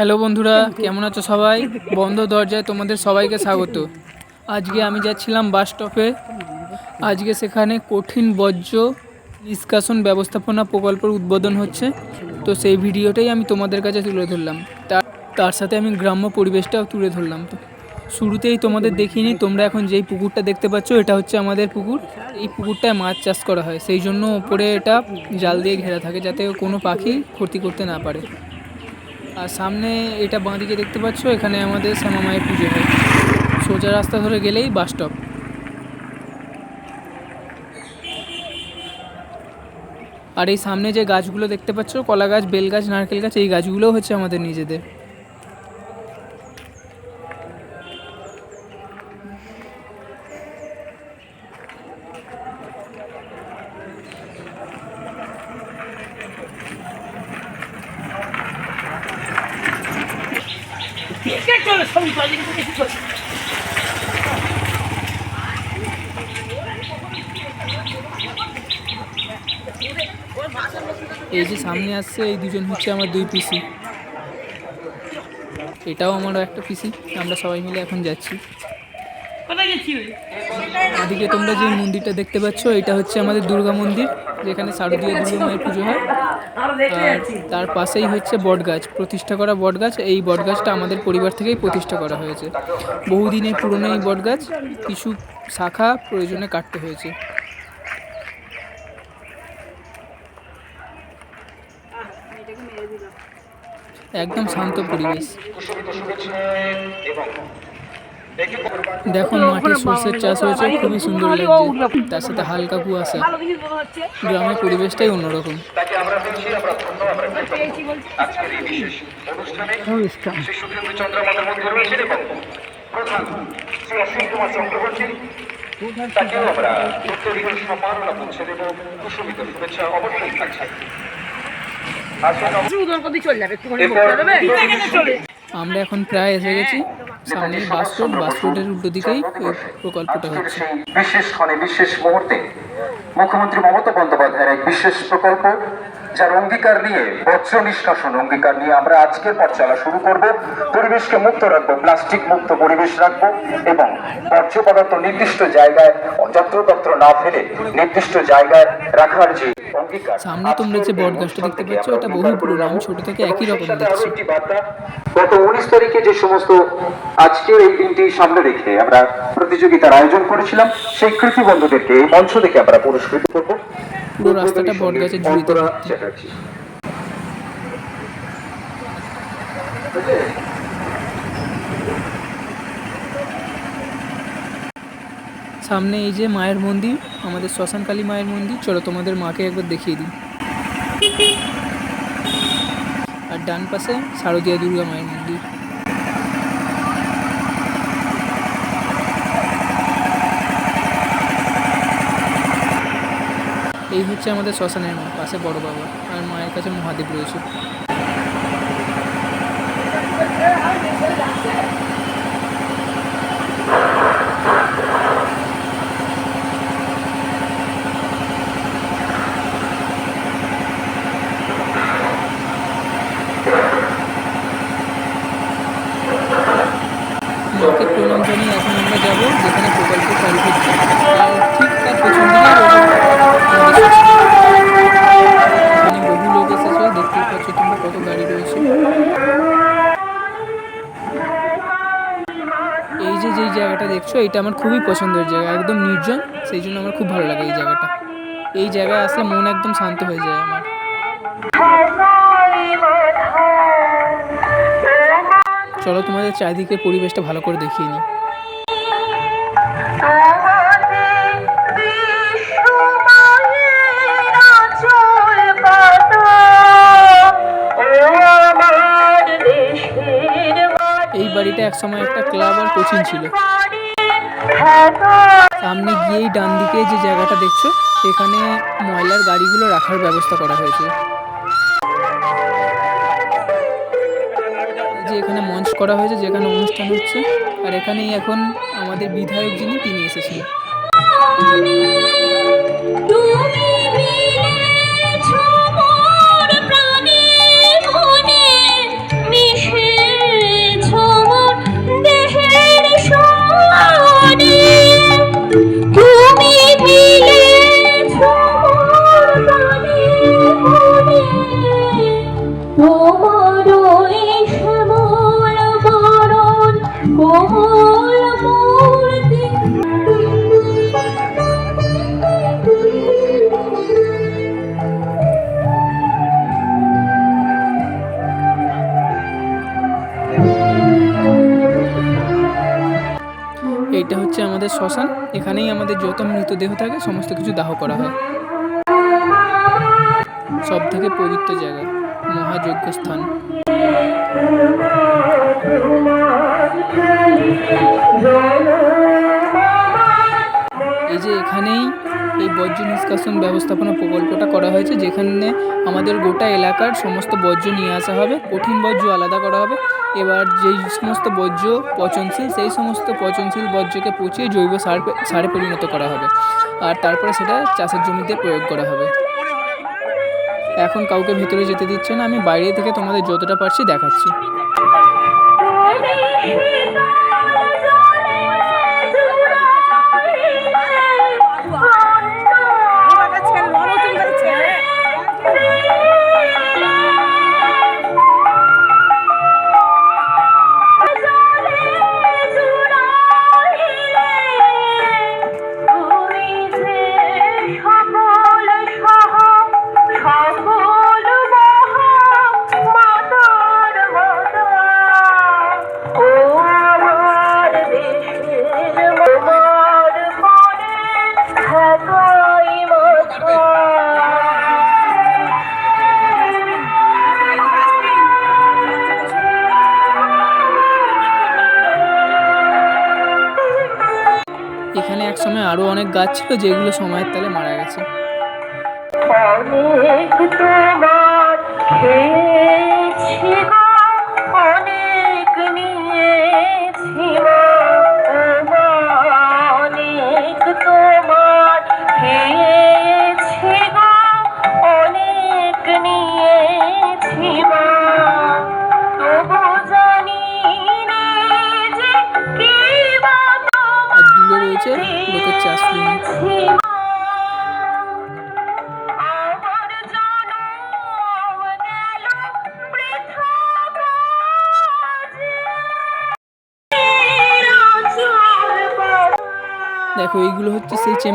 Hello বন্ধুরা কেমন আছো সবাই? বন্ধ দরজায় তোমাদের সবাইকে স্বাগত। আজকে আমি যাচ্ছিলাম বাস স্টপে। আজকে সেখানে কঠিন বর্জ্য নিষ্কাশন ব্যবস্থাপনা প্রকল্পের উদ্বোধন হচ্ছে। তো সেই ভিডিওটাই আমি তোমাদের কাছে তুলে ধরলাম। তার তার সাথে আমি গ্রাম্য পরিবেশটাও তুলে ধরলাম। তো শুরুতেই তোমাদের দেখিনি তোমরা এখন যেই পুকুরটা দেখতে পাচ্ছ এটা হচ্ছে আমাদের পুকুর। এই পুকুরটায় মাছ চাষ করা হয়। সেই জন্য ওপরে এটা জাল দিয়ে ঘেরা থাকে যাতে কোনো পাখি ক্ষতি করতে না পারে। আর সামনে এটা বাঁদিকে দেখতে পাচ্ছ, এখানে আমাদের শ্যামা মায়ের পুজো হয়। সোজা রাস্তা ধরে গেলেই বাস স্টপ আর এই সামনে যে গাছগুলো দেখতে পাচ্ছ, কলা গাছ, বেল গাছ, নারকেল গাছ, এই গাছগুলোও হচ্ছে আমাদের নিজেদের। এই যে সামনে আসছে এই দুজন হচ্ছে আমার দুই পিসি। এটাও আমারও একটা পিসি আমরা সবাই মিলে এখন যাচ্ছি। এদিকে তোমরা যে মন্দিরটা দেখতে পাচ্ছ এটা হচ্ছে আমাদের দুর্গা মন্দির যেখানে শারদীয় দুর্গা মায়ের পুজো হয়। আর তার পাশেই হচ্ছে বটগাছ প্রতিষ্ঠা করা বটগাছ। এই বটগাছটা আমাদের পরিবার থেকেই প্রতিষ্ঠা করা হয়েছে। বহুদিনের পুরনো এই বটগাছ কিছু শাখা প্রয়োজনে কাটতে হয়েছে। একদম শান্ত পরিবেশ। দেখো মাঠে সর্ষের চাষ হয়েছে খুবই সুন্দর লাগছে। তার সাথে হালকা কুয়াশা গ্রামের পরিবেশটাই অন্যরকম। তাকেও আমরা উত্তরীয় সম্মাননা পৌঁছে দেব। কুসুমিত শুভেচ্ছা অবশ্যই থাকছে। আমরা এখন প্রায় এসে গেছি। সামনে বাস রোড বাস রোডের উল্টো দিকেই প্রকল্পটা হচ্ছে। বিশেষ ক্ষণে বিশেষ মুহূর্তে মুখ্যমন্ত্রী মমতা বন্দ্যোপাধ্যায়ের এক বিশেষ প্রকল্প যার অঙ্গীকার নিয়ে বজ্র নিষ্কাশন অঙ্গীকার নিয়ে আমরা আজকের পর চলা শুরু করব। পরিবেশকে মুক্ত রাখব প্লাস্টিক মুক্ত পরিবেশ রাখব এবং বর্জ্য পদার্থ নির্দিষ্ট জায়গায় যত্রতত্র না ফেলে নির্দিষ্ট জায়গায় রাখার যে সামনে তোমরা যে বট গাছটা দেখতে পাচ্ছ এটা বহু পুরনো আমি ছোট থেকে একই রকম দেখছি। গত উনিশ তারিখে যে সমস্ত আজকের এই দিনটি সামনে রেখে আমরা প্রতিযোগিতার আয়োজন করেছিলাম সেই কৃতি বন্ধুদেরকে এই মঞ্চ থেকে আমরা পুরস্কৃত করব। পুরো রাস্তাটা ঝুড়িতে অন্তরা ভর্তি। চ্যাটার্জি। সামনে এই যে মায়ের মন্দির আমাদের শ্মশান কালী মায়ের মন্দির চলো তোমাদের মাকে একবার দেখিয়ে দিই। আর ডান পাশে শারদীয়া দুর্গা মায়ের মন্দির। এই হচ্ছে আমাদের শ্মশানের মা পাশে বড় বাবা আর মায়ের কাছে মহাদেব রয়েছে। দেখতেই কত গাড়ি রয়েছে। এই যে যেই জায়গাটা দেখছ এটা আমার খুবই পছন্দের জায়গা, একদম নির্জন, সেই জন্য আমার খুব ভালো লাগে এই জায়গাটা। এই জায়গায় আসলে মন একদম শান্ত হয়ে যায় আমার। চলো তোমাদের চারিদিকের পরিবেশটা ভালো করে দেখিয়ে নিই। একসময় একটা ক্লাব আর কোচিং ছিল। সামনে গিয়েই ডান দিকে যে জায়গাটা দেখছ, এখানে ময়লার গাড়িগুলো রাখার ব্যবস্থা করা হয়েছে। যে এখানে মঞ্চ করা হয়েছে, যেখানে অনুষ্ঠান হচ্ছে। আর এখানেই এখন আমাদের বিধায়ক যিনি, তিনি এসেছেন। শ্মশান, এখানেই আমাদের যত মৃতদেহ থাকে, সমস্ত কিছু দাহ করা হয়। সব থেকে পবিত্র জায়গা, মহাযজ্ঞ স্থান। এই যে এখানেই এই বর্জ্য নিষ্কাশন ব্যবস্থাপনা প্রকল্পটা করা হয়েছে, যেখানে আমাদের গোটা এলাকার সমস্ত বর্জ্য নিয়ে আসা হবে, কঠিন বর্জ্য আলাদা করা হবে। এবার যেই সমস্ত বর্জ্য পচনশীল, সেই সমস্ত পচনশীল বর্জ্যকে পচিয়ে জৈব সার সারে পরিণত করা হবে। আর তারপরে সেটা চাষের জমিতে প্রয়োগ করা হবে। এখন কাউকে ভেতরে যেতে দিচ্ছে না, আমি বাইরে থেকে তোমাদের যতটা পারছি দেখাচ্ছি। আরও অনেক গাছ ছিল যেগুলো সময়ের তালে মারা গেছে। অনেক তোমার খেয়েছি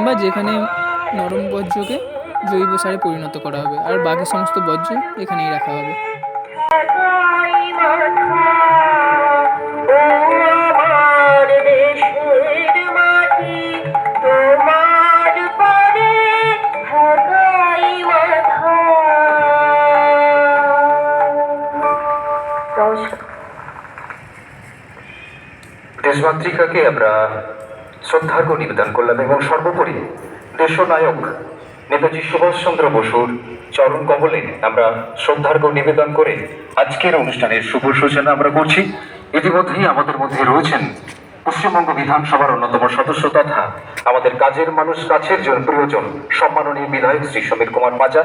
চেম্বার যেখানে নরম বর্জ্যকে জৈব সারে পরিণত করা হবে, আর বাকি সমস্ত বর্জ্য এখানেই রাখা হবে। দেশমাতৃকাকে আমরা শ্রদ্ধার্ঘ নিবেদন করলাম এবং সর্বোপরি দেশনায়ক নেতাজি সুভাষচন্দ্র বসুর চরণ কমলে আমরা শ্রদ্ধার্ঘ নিবেদন করে আজকের অনুষ্ঠানের শুভ সূচনা আমরা করছি। ইতিমধ্যেই আমাদের মধ্যে রয়েছেন পশ্চিমবঙ্গ বিধানসভার অন্যতম সদস্য তথা আমাদের কাজের মানুষ কাছের জন প্রিয়জন সম্মাননীয় বিধায়ক শ্রী সমীর কুমার মাজা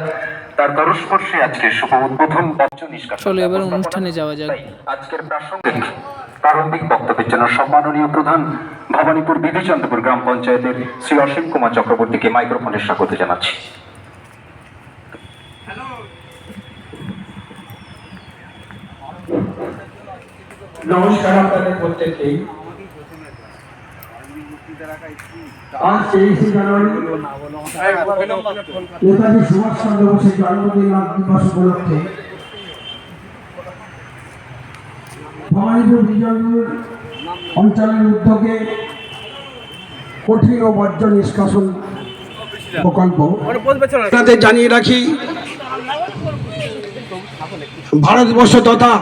তার করস্পর্শে আজকে শুভ উদ্বোধন বর্জ্য নিষ্কাশন চলো এবার অনুষ্ঠানে যাওয়া যাক। আজকের প্রাসঙ্গিক প্রারম্ভিক বক্তব্যের জন্য সম্মাননীয় প্রধান ভবানীপুর বিধিচন্দ্রপুর গ্রাম পঞ্চায়েতের শ্রী অসীম কুমার চক্রবর্তীকে মাইক্রোফোনের স্বাগত জানাচ্ছি। নমস্কার আপনাদের প্রত্যেককেই। আজ তেইশে জানুয়ারি নেতাজি সুভাষচন্দ্র বোসের জন্মদিন দিবস উপলক্ষে ভবানীপুর বিজয়পুর অঞ্চলের উদ্যোগে কঠিন ও বর্জ্য নিষ্কাশন প্রকল্প আপনাদের জানিয়ে রাখি ভারতবর্ষ তথা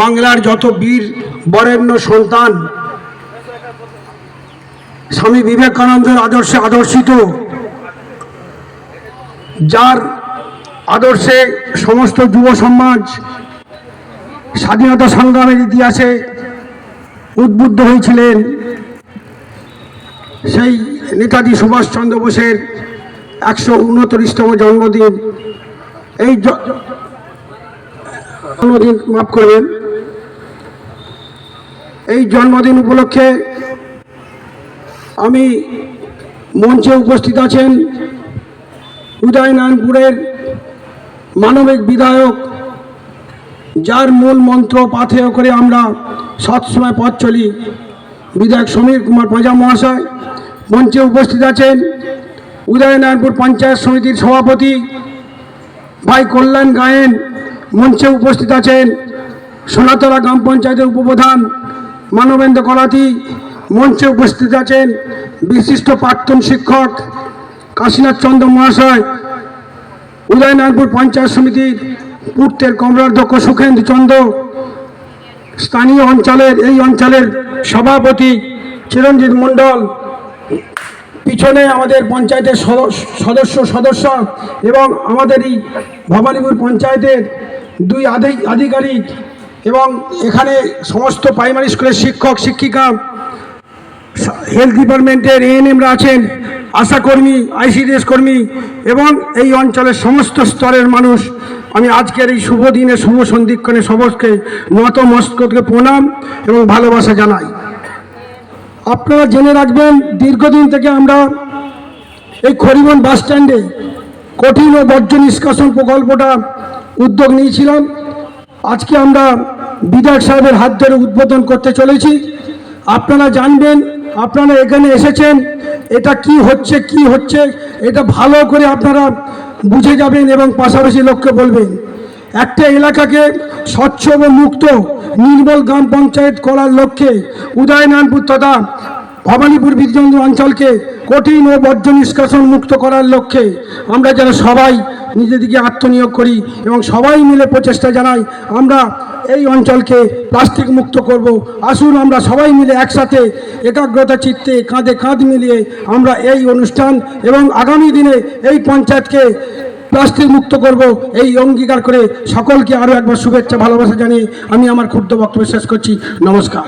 বাংলার যত বীর বরেণ্য সন্তান স্বামী বিবেকানন্দের আদর্শে আদর্শিত, যার আদর্শে সমস্ত যুব সমাজ স্বাধীনতা সংগ্রামের ইতিহাসে উদ্বুদ্ধ হয়েছিলেন, সেই নেতাজি সুভাষচন্দ্র বোসের একশো উনত্রিশতম জন্মদিন। এই জন্মদিন মাফ করবেন। এই জন্মদিন উপলক্ষে আমি মঞ্চে উপস্থিত আছেন উদয়নারায়ণপুরের মানবিক বিধায়ক, যার মূল মন্ত্র পাথেয় করে আমরা সবসময় পথ চলি, বিধায়ক সমীর কুমার পাঁজা মহাশয়। মঞ্চে উপস্থিত আছেন উদয়নারায়ণপুর পঞ্চায়েত সমিতির সভাপতি ভাই কল্যাণ গায়েন। মঞ্চে উপস্থিত আছেন সোনাতলা গ্রাম পঞ্চায়েতের উপপ্রধান মানবেন্দ্র কলাতি মঞ্চে উপস্থিত আছেন বিশিষ্ট প্রাক্তন শিক্ষক কাশীনাথ চন্দ্র মহাশয়, উদয়নারায়ণপুর পঞ্চায়েত সমিতির পূর্তের কমলাধ্যক্ষ সুখেন্দ্র চন্দ্র, স্থানীয় অঞ্চলের, এই অঞ্চলের সভাপতি চিরঞ্জিত মণ্ডল, পিছনে আমাদের পঞ্চায়েতের সদ- সদস্য সদস্য এবং আমাদের এই ভবানীপুর পঞ্চায়েতের দুই আধিক আধিকারিক এবং এখানে সমস্ত প্রাইমারি স্কুলের শিক্ষক, শিক্ষিকা হেলথ ডিপার্টমেন্টের এএনএমরা আছেন আশাকর্মী আইসিডিএস কর্মী এবং এই অঞ্চলের সমস্ত স্তরের মানুষ। আমি আজকের এই শুভ দিনে, শুভ সন্ধিক্ষণে সবকে নত মস্তকে প্রণাম এবং ভালোবাসা জানাই। আপনারা জেনে রাখবেন, দীর্ঘদিন থেকে আমরা এই খরিবন বাস স্ট্যান্ডে কঠিন ও বর্জ্য নিষ্কাশন প্রকল্পটা উদ্যোগ নিয়েছিলাম। আজকে আমরা বিধায়ক সাহেবের হাত ধরে উদ্বোধন করতে চলেছি। আপনারা জানবেন আপনারা এখানে এসেছেন, এটা কি হচ্ছে কি হচ্ছে, এটা ভালো করে আপনারা বুঝে যাবেন এবং পাশাপাশি লক্ষ্য বলবেন একটা এলাকাকে স্বচ্ছ ও মুক্ত, নির্মল গ্রাম পঞ্চায়েত করার লক্ষ্যে উদয়নারায়ণপুর তথা ভবানীপুর বিদ্যুৎ অঞ্চলকে কঠিন ও বর্জ্য নিষ্কাশন মুক্ত করার লক্ষ্যে আমরা যেন সবাই নিজেদিকে আত্মনিয়োগ করি এবং সবাই মিলে প্রচেষ্টা জানাই, আমরা এই অঞ্চলকে প্লাস্টিক মুক্ত করব। আসুন আমরা সবাই মিলে একসাথে একাগ্রতা চিত্তে কাঁধে কাঁধ মিলিয়ে আমরা এই অনুষ্ঠান এবং আগামী দিনে এই পঞ্চায়েতকে প্লাস্টিক মুক্ত করব। এই অঙ্গীকার করে সকলকে আরও একবার শুভেচ্ছা, ভালোবাসা জানিয়ে আমি আমার ক্ষুদ্র বক্তব্য শেষ করছি। নমস্কার।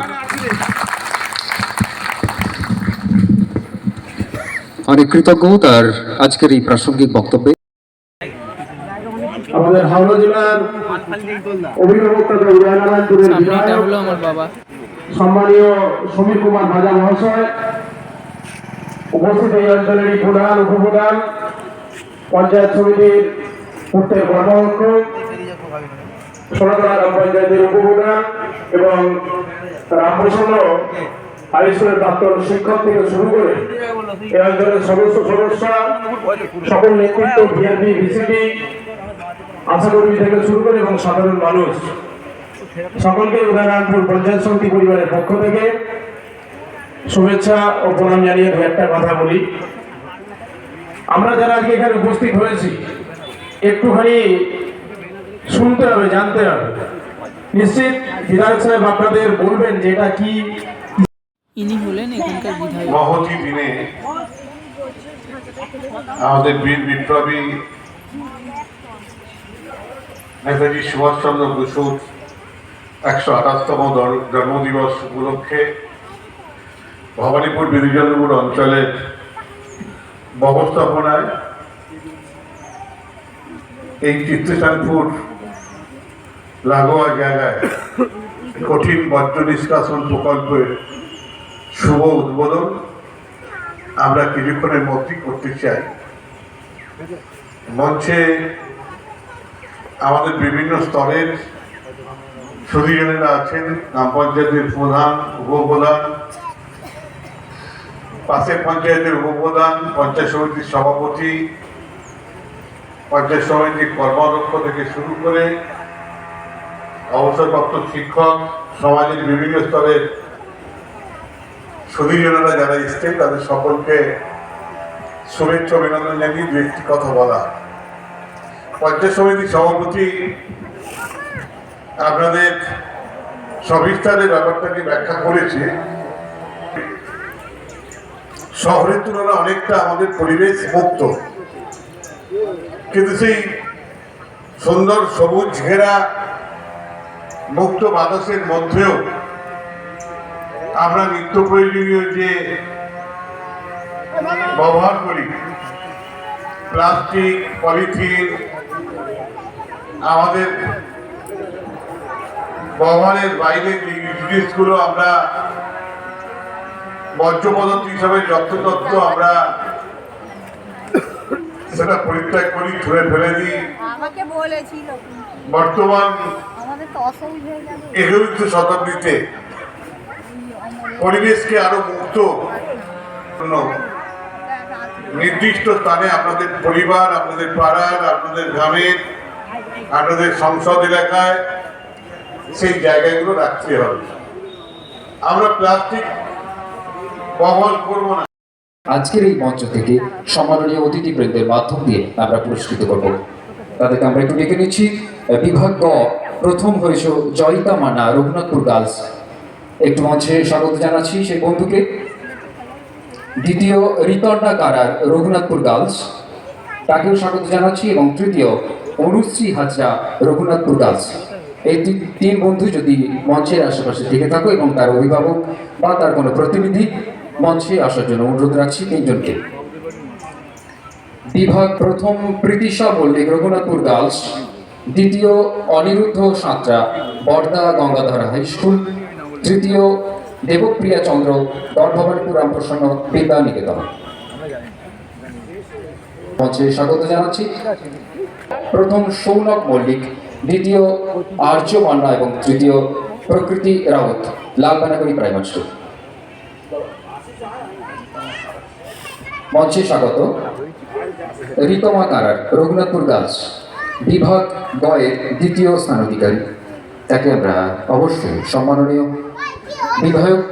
অনেক কৃতজ্ঞ তার আজকের এই প্রাসঙ্গিক বক্তব্যে। আমাদের হাওড়া জেলার অভিভাবক উদয়নারায়ণপুরের বিধায়ক সম্মানীয় সমীর কুমার ভাজা মহাশয় উপস্থিত এই অঞ্চলেরই প্রধান উপপ্রধান পঞ্চায়েত সমিতির পূর্তের কর্মাধ্যক্ষ সোনাতলা গ্রাম পঞ্চায়েতের উপপ্রধান এবং রামপ্রসন্ন হাই স্কুলের প্রাক্তন শিক্ষক থেকে শুরু করে এই অঞ্চলের সদস্য, সকল নেতৃত্ব বিএনপি বিসিপি আশাকর্মী থেকে শুরু করে এবং সাধারণ মানুষ। সকলকে উদয়নারায়ণপুর পঞ্চায়েত সমিতি পরিবারের পক্ষ থেকে শুভেচ্ছা ও প্রণাম জানিয়ে দু একটা কথা বলি। আমরা যারা আজকে এখানে উপস্থিত হয়েছি, একটুখানি শুনতে হবে, জানতে হবে। নিশ্চিত বিধায়ক সাহেব আপনাদের বলবেন যে এটা কি ইনি হলেন এখানকার বিধায়ক। মহতি দিনে আমাদের বীর বিপ্লবী নেতাজি সুভাষচন্দ্র বসুর একশো আঠাশতম জন্মদিবস উপলক্ষে ভবানীপুর বিধিচন্দ্রপুর অঞ্চলের ব্যবস্থাপনায় এই চিত্তচানপুর লাগোয়া জায়গায় কঠিন বর্জ্য নিষ্কাশন প্রকল্পের শুভ উদ্বোধন আমরা কিছুক্ষণের মধ্যেই করতে চাই। মঞ্চে আমাদের বিভিন্ন স্তরের সুদীজনেরা আছেন, গ্রাম পঞ্চায়েতের প্রধান, উপপ্রধান, পাশের পঞ্চায়েতের উপপ্রধান, পঞ্চায়েত সমিতির সভাপতি, পঞ্চায়েত সমিতির কর্মাধ্যক্ষ থেকে শুরু করে অবসরপ্রাপ্ত শিক্ষক, সমাজের বিভিন্ন স্তরের সুদীজনেরা যারা এসছেন, তাদের সকলকে শুভেচ্ছা অভিনন্দন জানিয়ে দু একটি কথা বলা। পঞ্চায়েত সমিতির সভাপতি আপনাদের সবিস্তারে ব্যাপারটাকে ব্যাখ্যা করেছে। শহরের তুলনায় অনেকটা আমাদের পরিবেশ মুক্ত। কিন্তু সেই সুন্দর সবুজ ঘেরা মুক্ত বাতাসের মধ্যেও আমরা নিত্য প্রয়োজনীয় যে ব্যবহার করি প্লাস্টিক পলিথিন আমাদের ব্যবহারের বাইরে যে জিনিসগুলো আমরা বর্জ্য পদার্থ হিসাবে যত্রতত্ত্ব আমরা সেটা পরিত্যাগ করি ছুঁড়ে ফেলে দিই। বর্তমান একবিংশ শতাব্দীতে পরিবেশকে আরও মুক্ত নির্দিষ্ট স্থানে আপনাদের পরিবার, আপনাদের পাড়ার, আপনাদের গ্রামের, আপনাদের সংসদ এলাকায় সেই জায়গাগুলো রাখতে হবে। আমরা প্লাস্টিক বহন করব না। আজকের এই মঞ্চ থেকে সম্মাননীয় অতিথিবৃন্দের মাধ্যম দিয়ে আমরা পুরস্কৃত করব। তাদেরকে আমরা একটু ডেকে নিচ্ছি। বিভাগ প্রথম হয়েছে জয়িতা মানা রঘুনাথপুর গার্লস একটু মঞ্চে স্বাগত জানাচ্ছি সেই বন্ধুকে। দ্বিতীয় রিতর্ণা কারার রঘুনাথপুর গার্লস, তাকেও স্বাগত জানাচ্ছি এবং তৃতীয় অনুশ্রী হাজরা রঘুনাথপুর গার্লস। এই তিন- বন্ধু যদি মঞ্চের আশেপাশে থেকে থাকো এবং তার অভিভাবক বা তার কোনো প্রতিনিধি মঞ্চে আসার জন্য অনুরোধ রাখছি তিনজনকে। বিভাগ প্রথম প্রীতিশা মল্লিক, রঘুনাথপুর গার্লস। দ্বিতীয় অনিরুদ্ধ সাঁতরা, বর্দা গঙ্গাধর হাই স্কুল। তৃতীয় দেবপ্রিয়া চন্দ্র দর্ভবানপুর রামপ্রসন্ন বিদ্যা নিকেতন। মঞ্চে স্বাগত জানাচ্ছি। প্রথম সৌনক মল্লিক, দ্বিতীয় আর্য মান্না এবং তৃতীয় প্রকৃতি রাউত লালবানাগরী প্রাইমারি স্কুল। মঞ্চে স্বাগত। রিতমা কারার রঘুনাথপুর গার্লস বিভাগ গয়ের দ্বিতীয় স্থান অধিকারী তাকে আমরা অবশ্যই সম্মাননীয় বিধায়ক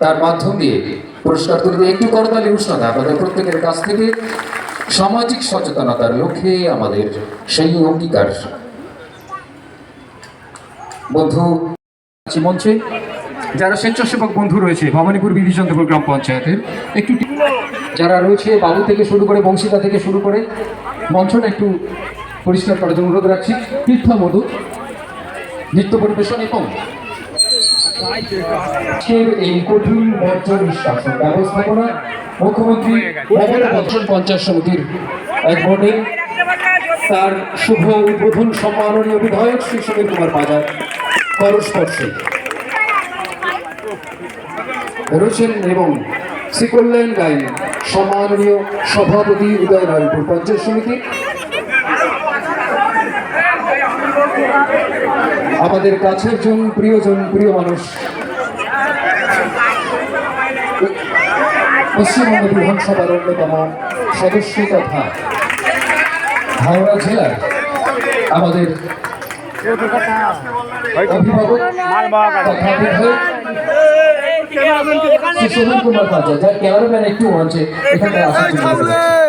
তার মাধ্যম দিয়ে পুরস্কার তুলে একটু করতালি উষ্ণতা আপনাদের প্রত্যেকের কাছ থেকে। সামাজিক সচেতনতার লক্ষ্যে আমাদের সেই অঙ্গীকার। বন্ধু মঞ্চে। যারা স্বেচ্ছাসেবক বন্ধু রয়েছে, ভবানীপুর বিধিচন্দ্রপুর গ্রাম পঞ্চায়েতের একটু যারা রয়েছে, বাবু থেকে শুরু করে বংশীতা থেকে শুরু করে, মঞ্চটা একটু পরিষ্কার করার জন্য অনুরোধ রাখছি। তীর্থ মধু। নৃত্য পরিবেশন এবং এই কঠিন বর্জ্য নিষ্কাশন ব্যবস্থাপনা মুখ্যমন্ত্রী বচ্চন পঞ্চায়েত সমিতির এক বোর্ডে তার শুভ উদ্বোধন সম্মাননীয় বিধায়ক শ্রী সমীর কুমার বাজার করস্পর্শে রয়েছেন এবং শ্রীকল্যাণ গাইন সম্মাননীয় সভাপতি উদয় রায়পুর পঞ্চায়েত সমিতি আমাদের কাছের জন প্রিয়জন, প্রিয় মানুষ পশ্চিমবঙ্গ বিধানসভার অন্যতম সদস্য তথা হাওড়া জেলার আমাদের অভিভাবক তথা বিধায়ক কুমার পাজা যার ক্যামেরাম্যান একটু মঞ্চে এখানে অনুরোধ।